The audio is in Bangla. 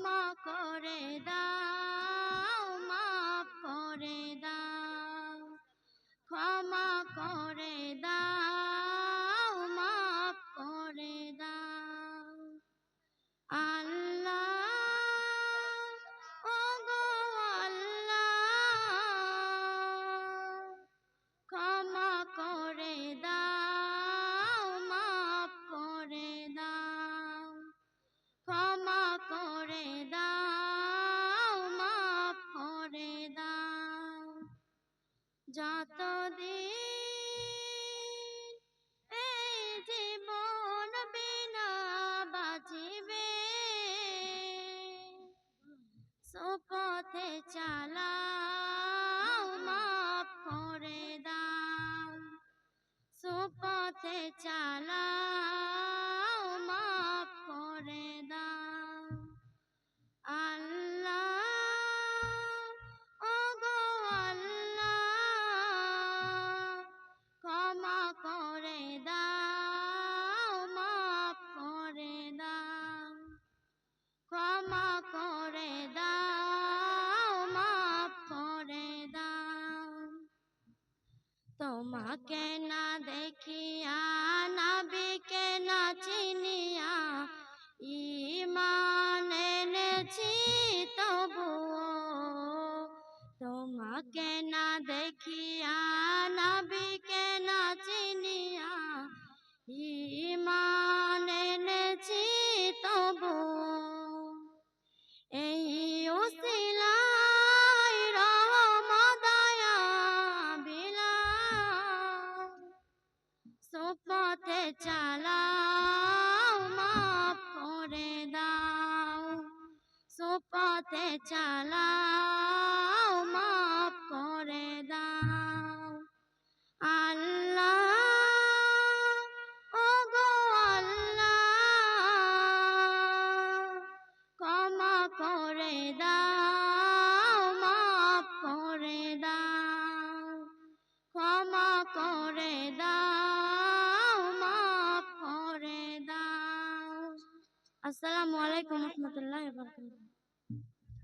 ক্ষমা করে দাও। যতদিন তোমাকে না দেখিয়া, নবীকে না চিনিয়া ইমান এনেছি তবুও। তোমাকে না দেখিয়া, নবীকে না চিনিয়া ইমান এনেছি তবুও। এই উসিলাই চালাও, মাফ করে দাও। আল্লাহ ও গো আল্লাহ, ক্ষমা করে দাও, মাফ করে দাও। ক্ষমা করে দাও, মাফ করে দাও। আসসালামু আলাইকুম রহমতুল্লাহ